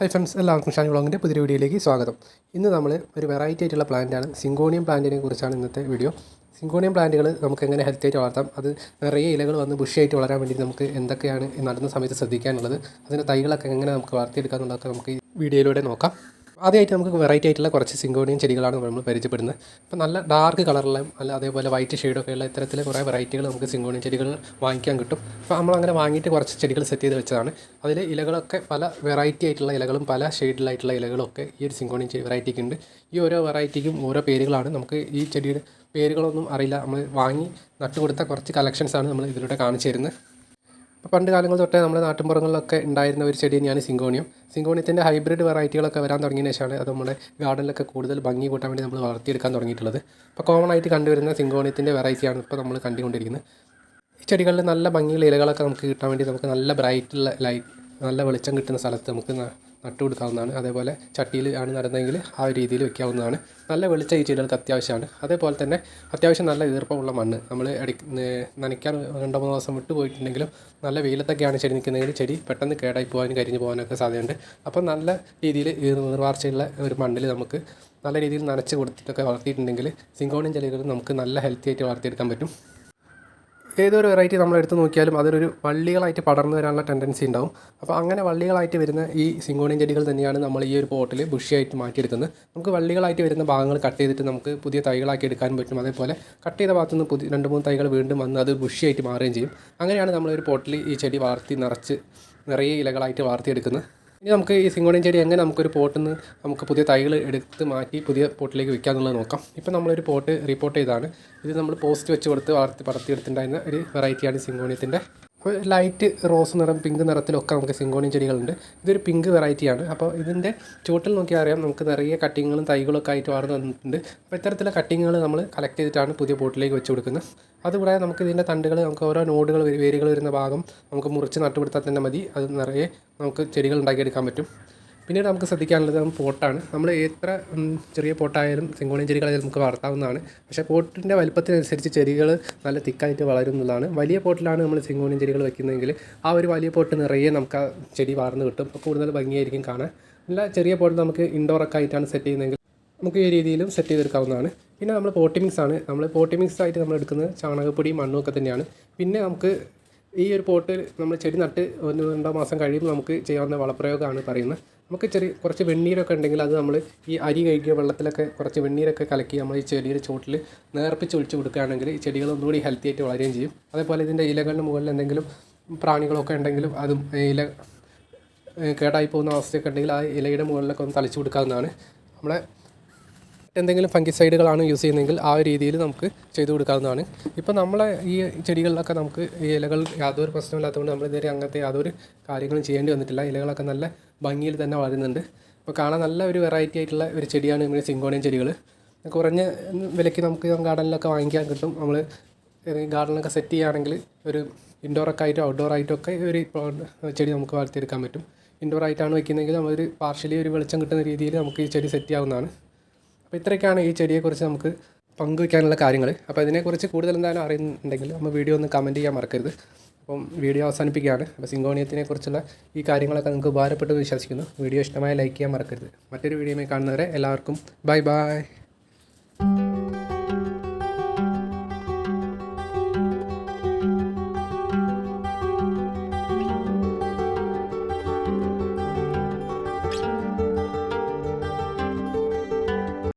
Hi friends എല്ലാവർക്കും ഷാൻ വ്ളോഗിന്റെ പുതിയ വീഡിയോയിലേക്ക് സ്വാഗതം. ഇന്ന് നമ്മൾ ഒരു വെറൈറ്റി ആയിട്ടുള്ള പ്ലാന്റാണ് സിങ്കോണിയം പ്ലാന്റിനെ കുറിച്ചാണ് ഇന്നത്തെ വീഡിയോ സിങ്കോണിയം പ്ലാന്റുകൾ നമുക്ക് എങ്ങനെ ഹെൽത്തി ആയിട്ട് വളർത്താം? അത് നിറയെ ഇലകൾ വന്ന് ബുഷിയായിട്ട് വളരാൻ വേണ്ടി നമുക്ക് എന്തൊക്കെയാണ് നടന്ന സമയത്ത് ശ്രദ്ധിക്കാനുള്ളത്? അതിന്റെ തൈകളൊക്കെ എങ്ങനെ നമുക്ക് വളർത്തിയെടുക്കാം എന്നുള്ളതൊക്കെ നമുക്ക് വീഡിയോയിലൂടെ നോക്കാം. ആദ്യമായിട്ട് നമുക്ക് വെറൈറ്റി ആയിട്ടുള്ള കുറച്ച് സിങ്കോണിയം ചെടികളാണ് നമ്മൾ പരിചയപ്പെടുന്നത്. അപ്പോൾ നല്ല ഡാർക്ക് കളറുള്ള അല്ല അതേപോലെ വൈറ്റ് ഷെയ്ഡൊക്കെ ഉള്ള ഇത്തരത്തിൽ കുറേ വെറൈറ്റികൾ നമുക്ക് സിങ്കോണിയം ചെടികൾ വാങ്ങിക്കാൻ കിട്ടും. അപ്പോൾ നമ്മൾ അങ്ങനെ വാങ്ങിയിട്ട് കുറച്ച് ചെടികൾ സെറ്റ് ചെയ്ത് വെച്ചതാണ്. അതിൽ ഇലകളൊക്കെ പല വെറൈറ്റി ആയിട്ടുള്ള ഇലകളും പല ഷെയ്ഡിലായിട്ടുള്ള ഇലകളൊക്കെ ഈ ഒരു സിങ്കോണിയം ചെടി വെറൈറ്റിക്ക് ഉണ്ട്. ഈ ഓരോ വെറൈറ്റിക്കും ഓരോ പേരുകളാണ് നമുക്ക് ഈ ചെടിയുടെ പേരുകളൊന്നും അറിയില്ല. നമ്മൾ വാങ്ങി നട്ടുകൊടുത്ത കുറച്ച് കളക്ഷൻസാണ് നമ്മൾ ഇതിലൂടെ കാണിച്ചു തരുന്നത്. പണ്ട് കാലങ്ങൾ തൊട്ടേ നമ്മുടെ നാട്ടിൻപുറങ്ങളിലൊക്കെ ഉണ്ടായിരുന്ന ഒരു ചെടി തന്നെയാണ് സിങ്കോണിയം സിങ്കോണിയത്തിന്റെ ഹൈബ്രിഡ് വെറൈറ്റികളൊക്കെ വരാൻ തുടങ്ങിയതിന് ശേഷമാണ് അത് നമ്മുടെ ഗാർഡനിലൊക്കെ കൂടുതൽ ഭംഗി കൂട്ടാൻ വേണ്ടി നമ്മൾ വളർത്തിയെടുക്കാൻ തുടങ്ങിയിട്ടുള്ളത്. അപ്പോൾ കോമൺ ആയിട്ട് കണ്ടുവരുന്ന സിങ്കോണിയത്തിന്റെ വെറൈറ്റിയാണ് ഇപ്പോൾ നമ്മൾ കണ്ടുകൊണ്ടിരിക്കുന്നത്. ഈ ചെടികളിൽ നല്ല ഭംഗിയുള്ള ഇലകളൊക്കെ നമുക്ക് കിട്ടാൻ വേണ്ടി നമുക്ക് നല്ല ബ്രൈറ്റുള്ള ലൈറ്റ് നല്ല വെളിച്ചം കിട്ടുന്ന സ്ഥലത്ത് നമുക്ക് ന- നട്ടു കൊടുക്കാവുന്നതാണ്. അതേപോലെ ചട്ടിയിൽ ആണ് നടന്നതെങ്കിൽ ആ രീതിയിൽ വെക്കാവുന്നതാണ്. നല്ല വെളിച്ച ഈ ചെടികൾക്ക് അത്യാവശ്യമാണ്. അതേപോലെ തന്നെ അത്യാവശ്യം നല്ല ഈർപ്പമുള്ള മണ്ണ്. നമ്മൾ അടി നനയ്ക്കാൻ രണ്ടോ മൂന്നോ ദിവസം വിട്ടു പോയിട്ടുണ്ടെങ്കിലും നല്ല വെയിലത്തൊക്കെയാണ് ചെടി നിൽക്കുന്നതെങ്കിൽ ചെടി പെട്ടെന്ന് കേടായി പോകാനും കരിഞ്ഞു പോകാനൊക്കെ സാധ്യതയുണ്ട്. അപ്പോൾ നല്ല രീതിയിൽ നീർവാർച്ചയുള്ള ഒരു മണ്ണിൽ നമുക്ക് നല്ല രീതിയിൽ നനച്ച് കൊടുത്തിട്ടൊക്കെ വളർത്തിയിട്ടുണ്ടെങ്കിൽ സിങ്കോണിയം ചെടികൾ നമുക്ക് നല്ല ഹെൽത്തി ആയിട്ട് വളർത്തിയെടുക്കാൻ പറ്റും. ഏതൊരു വെറൈറ്റി നമ്മൾ എടുത്ത് നോക്കിയാലും അതൊരു വള്ളികളായിട്ട് പടർന്നു വരാനുള്ള ടെൻഡൻസി ഉണ്ടാവും. അപ്പോൾ അങ്ങനെ വള്ളികളായിട്ട് വരുന്ന ഈ സിങ്കോണിയം ചെടികൾ തന്നെയാണ് നമ്മൾ ഈ ഒരു പോട്ടിൽ ബുഷിയായിട്ട് മാറ്റിയെടുക്കുന്നത്. നമുക്ക് വള്ളികളായിട്ട് വരുന്ന ഭാഗങ്ങൾ കട്ട് ചെയ്തിട്ട് നമുക്ക് പുതിയ തൈകളാക്കി എടുക്കാൻ പറ്റും. അതേപോലെ കട്ട് ചെയ്ത ഭാഗത്തു നിന്ന് പുതിയ രണ്ട് മൂന്ന് തൈകൾ വീണ്ടും വന്ന് അത് ബുഷിയായിട്ട് മാറുകയും ചെയ്യും. അങ്ങനെയാണ് നമ്മളൊരു പോട്ടിൽ ഈ ചെടി വളർത്തി നിറച്ച് നിറയെ ഇലകളായിട്ട് വളർത്തിയെടുക്കുന്നത്. ഇനി നമുക്ക് ഈ സിങ്കോണിയം ചെടി എങ്ങനെ നമുക്കൊരു പോട്ടിൽ നിന്ന് നമുക്ക് പുതിയ തൈകൾ എടുത്ത് മാറ്റി പുതിയ പോട്ടിലേക്ക് വെക്കുക എന്നുള്ളത് നോക്കാം. ഇപ്പം നമ്മളൊരു പോട്ട് റിപ്പോർട്ട് ചെയ്താണ് ഇത് നമ്മൾ പോസ്റ്റ് വെച്ച് കൊടുത്ത് വളർത്തി പടർത്തിയെടുത്തിട്ടുണ്ടായിരുന്ന ഒരു വെറൈറ്റിയാണ് സിങ്കോണിയത്തിന്റെ ലൈറ്റ് റോസ് നിറം പിങ്ക് നിറത്തിലൊക്കെ നമുക്ക് സിങ്കോണിയം ചെടികളുണ്ട്. ഇതൊരു പിങ്ക് വെറൈറ്റിയാണ് അപ്പോൾ ഇതിന്റെ ചുവട്ടിൽ നോക്കിയാൽ അറിയാം നമുക്ക് നിറയെ കട്ടിങ്ങുകളും തൈകളൊക്കെ ആയിട്ട് വളർന്നു വന്നിട്ടുണ്ട്. അപ്പോൾ ഇത്തരത്തിലുള്ള കട്ടിങ്ങുകൾ നമ്മൾ കളക്ട് ചെയ്തിട്ടാണ് പുതിയ പോട്ടിലേക്ക് വെച്ച് കൊടുക്കുന്നത്. അതുകൂടാതെ നമുക്ക് ഇതിന്റെ തണ്ടുകൾ നമുക്ക് ഓരോ നോഡുകൾ വേരുകൾ വരുന്ന ഭാഗം നമുക്ക് മുറിച്ച് നട്ടുപിടുത്താൽ തന്നെ മതി. അത് നിറയെ നമുക്ക് ചെടികൾ ഉണ്ടാക്കിയെടുക്കാൻ പറ്റും. പിന്നീട് നമുക്ക് ശ്രദ്ധിക്കാനുള്ളത് പോട്ടാണ്. നമ്മൾ എത്ര ചെറിയ പോട്ടായാലും സിങ്കോണിയം ചെടികളായാലും നമുക്ക് വളർത്താവുന്നതാണ്. പക്ഷേ പോട്ടിന്റെ വലുപ്പത്തിനനുസരിച്ച് ചെടികൾ നല്ല തിക്കായിട്ട് വളരും വലിയ പോട്ടിലാണ് നമ്മൾ സിങ്കോണിയം ചെടികൾ വെക്കുന്നതെങ്കിൽ ആ ഒരു വലിയ പോട്ട് നിറയെ നമുക്ക് ആ ചെടി വളർന്നു കിട്ടും. അപ്പോൾ കൂടുതൽ ഭംഗിയായിരിക്കും കാണാൻ. നല്ല ചെറിയ പോട്ട് നമുക്ക് ഇൻഡോറൊക്കെ ആയിട്ടാണ് സെറ്റ് ചെയ്യുന്നതെങ്കിൽ നമുക്ക് ഈ രീതിയിലും സെറ്റ് ചെയ്തെടുക്കാവുന്നതാണ്. പിന്നെ നമ്മൾ പോട്ടി മിക്സ് ആണ്. നമ്മൾ പോട്ടി മിക്സ് ആയിട്ട് നമ്മൾ എടുക്കുന്നത് ചാണകപ്പൊടി മണ്ണും ഒക്കെ തന്നെയാണ്. പിന്നെ നമുക്ക് ഈ ഒരു പോട്ട് നമ്മൾ ചെടി നട്ട് ഒന്ന് രണ്ടോ മാസം കഴിയുമ്പോൾ നമുക്ക് ചെയ്യാവുന്ന വളപ്രയോഗമാണ് പറയുന്നത്. നമുക്ക് ചെറിയ കുറച്ച് വെണ്ണീരൊക്കെ ഉണ്ടെങ്കിൽ അത് നമ്മൾ ഈ അരി കഴുകിയ വെള്ളത്തിലൊക്കെ കുറച്ച് വെണ്ണീരൊക്കെ കലക്കി നമ്മൾ ഈ ചെടിയുടെ ചുവട്ടിൽ നേർപ്പിച്ച് ഒഴിച്ച് കൊടുക്കുകയാണെങ്കിൽ ഈ ചെടികൾ ഒന്നുകൂടി ഹെൽത്തി ആയിട്ട് വളരുകയും ചെയ്യും. അതേപോലെ ഇതിന്റെ ഇലകളുടെ മുകളിൽ എന്തെങ്കിലും പ്രാണികളൊക്കെ ഉണ്ടെങ്കിലും അതും ഇല കേടായി പോകുന്ന അവസ്ഥയൊക്കെ ഉണ്ടെങ്കിൽ ആ ഇലയുടെ മുകളിലൊക്കെ ഒന്ന് തളിച്ചു കൊടുക്കാവുന്നതാണ്. നമ്മളെ എന്തെങ്കിലും ഫംഗിസൈഡുകളാണ് യൂസ് ചെയ്യുന്നതെങ്കിൽ ആ രീതിയിൽ നമുക്ക് ചെയ്തു കൊടുക്കാവുന്നതാണ്. ഇപ്പോൾ നമ്മളെ ഈ ചെടികളിലൊക്കെ നമുക്ക് ഈ ഇലകൾ യാതൊരു പ്രശ്നമില്ലാത്തതുകൊണ്ട് നമ്മൾ ഇതുവരെ അങ്ങനത്തെ യാതൊരു കാര്യങ്ങളും ചെയ്യേണ്ടി വന്നിട്ടില്ല. ഇലകളൊക്കെ നല്ല ഭംഗിയിൽ തന്നെ വളരുന്നുണ്ട്. അപ്പോൾ കാണാൻ നല്ല ഒരു വെറൈറ്റി ആയിട്ടുള്ള ഒരു ചെടിയാണ് നമ്മുടെ സിങ്കോണിയൻ ചെടികൾ കുറഞ്ഞ വിലയ്ക്ക് നമുക്ക് ഗാർഡനിലൊക്കെ വാങ്ങിക്കാൻ കിട്ടും. നമ്മൾ ഗാർഡനിലൊക്കെ സെറ്റ് ചെയ്യുകയാണെങ്കിൽ ഒരു ഇൻഡോറൊക്കെ ആയിട്ടോ ഔട്ട്ഡോർ ആയിട്ടോ ഒക്കെ ഒരു ചെടി നമുക്ക് വളർത്തിയെടുക്കാൻ പറ്റും. ഇൻഡോർ ആയിട്ടാണ് വെക്കുന്നതെങ്കിൽ നമ്മളൊരു പാർഷ്യലി ഒരു വെളിച്ചം കിട്ടുന്ന രീതിയിൽ നമുക്ക് ഈ ചെടി സെറ്റ് ചെയ്യാവുന്നതാണ്. അപ്പോൾ ഇത്രയൊക്കെയാണ് ഈ ചെടിയെക്കുറിച്ച് നമുക്ക് പങ്കുവയ്ക്കാനുള്ള കാര്യങ്ങൾ അപ്പോൾ ഇതിനെക്കുറിച്ച് കൂടുതൽ എന്തായാലും അറിയുന്നുണ്ടെങ്കിൽ നമ്മൾ വീഡിയോ ഒന്ന് കമന്റ് ചെയ്യാൻ മറക്കരുത്. അപ്പം വീഡിയോ അവസാനിപ്പിക്കുകയാണ്. അപ്പോൾ സിങ്കോണിയത്തിനെ കുറിച്ചുള്ള ഈ കാര്യങ്ങളൊക്കെ നിങ്ങൾക്ക് ഉപകാരപ്പെട്ടു വിശ്വസിക്കുന്നു. വീഡിയോ ഇഷ്ടമായ ലൈക്ക് ചെയ്യാൻ മറക്കരുത്. മറ്റൊരു വീഡിയോയിൽ കാണുന്നവരെ എല്ലാവർക്കും ബൈ ബൈ